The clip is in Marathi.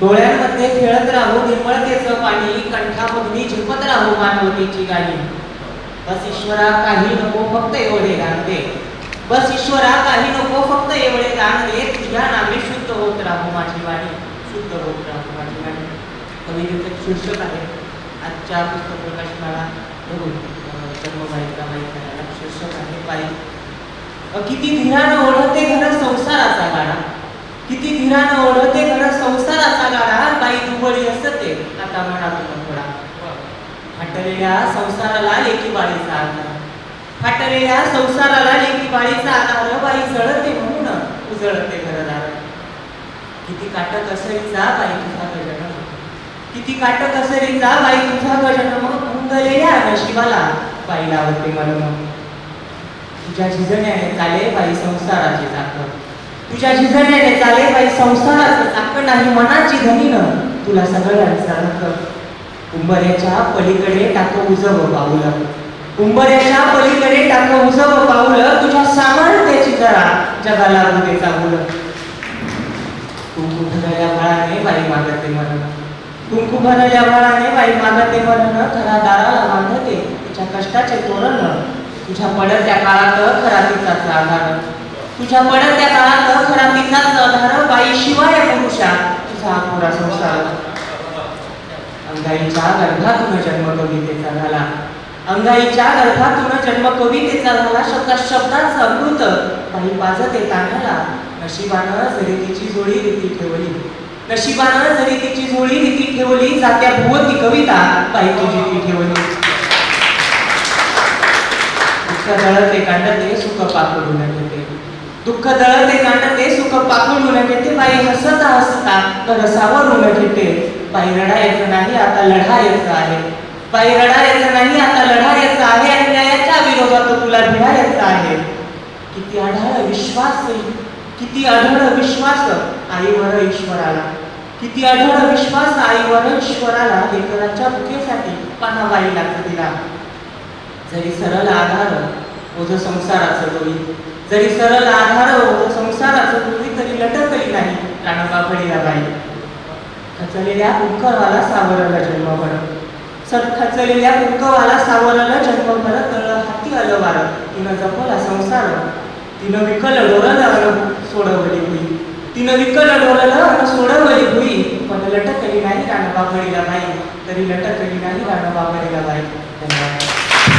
डोळ्यांमध्ये खेळत राहू निर्मळतेचं पाणी कंठामधली झिपत राहू मानवतेची गाणी. बस ईश्वरा काही नको फक्त एवढे गाण दे. बस ईश्वरा काही नको फक्त एवढे गाण दे. तुझ्या नामे शुद्ध होत राहू माझी वाणी. शुद्ध होत राहू माझी वाणी. कवितेचं शीर्षक आहे. आजच्या पुस्तक प्रकाशनाला धरून अं, जन्मबाईचा करायला शीर्षक आहे. बाई किती धीरानं ओढते घर संसाराचा गाडा किती धीरानं ओढते घर संसाराचा गाडा बाई दुबळी आता म्हणा थोडा. फाटलेल्या संसाराला लेकी बाळीचा आधार. फाटलेल्या संसाराला लेकी बाळीचा आधार. बाई जळते म्हणून उजळते घरदार. किती काटक असरीचा बाई तुझा गजन. किती काटक असरीचा बाई तुझा गजन. मग मुंगलेल्या नशिबाला बाई लावते मन तुझ्या झिजण्याने चाले बाई संसाराची चाकं तुझ्या झिजण्याने चाले बाई संसाराचं चाकण नाही मनाची धनीनं तुला सगळ्यांचा रख कुंभऱ्याच्या पलीकडे टाकं उजव पाऊल कुंभऱ्याच्या पलीकडे टाकं उजव पाऊल तुझ्या सामर्थ्याची जरा जगाला उदे बोल कुंकू बाळाने बाई मागते मरण कुंकू बाळाने बाई मागते मरण खरा दाराला बांधते तिच्या कष्टाचे तोरण. तुझ्या पडत्या काळात खरा तिचा आधार तुझ्या पडत्या काळात खरा तिचाच आधार बाई शिवाय पुरुषा तुझा अपुरा संसार. अंगाईच्या गर्भातून जन्म कवितेचा झाला. अंगाईच्या गर्भातून जन्म कवितेचा झाला. शब्दा शब्दाचा अमृत. बाई पाजते ताण्याला नशिबानं जरी तिची जोडी रीती ठेवली. नशिबानं जरी तिची जोडी रीती ठेवली जात्या भुवती कविता बाई तुझी ती ठेवली. दुःख दळते कांडते सुख पाकडून घेते दुःख दळते ते सुख पाकडून घेते बाई हसता हसता तर सावरून घेते बाई रडायचं नाही आता लढायचं आहे. बाई रडायचं नाही आता लढायचं आहे. आणि न्यायाच्या विरोधात तुला भिडायचं आहे. किती आढळ विश्वास किती आढळ विश्वास आईवर ईश्वराला. किती आढळ विश्वास आईवर ईश्वराला. लेकराच्या भुकेसाठी पानाबाई लागत तिला जरी सरळ आधार ओझ संसाराचं डोळी जरी सरळ आधार हो संसाराचं डोळी तरी लटकली नाही राणबा फळीला बाई खचलेल्या कुंकवाला सावरला जन्मभर. सर खचलेल्या कुंकवाला सावरला जन्मभर तळ हाती आलं वार. तिनं जपला संसार. तिनं विकल डोरलं सोडवली होई तिनं विकल डोरलं सोडवली होई पण लटकली नाही राणबा फळीला बाई तरी लटकली नाही राणबा फळीला बाई धन्यवाद.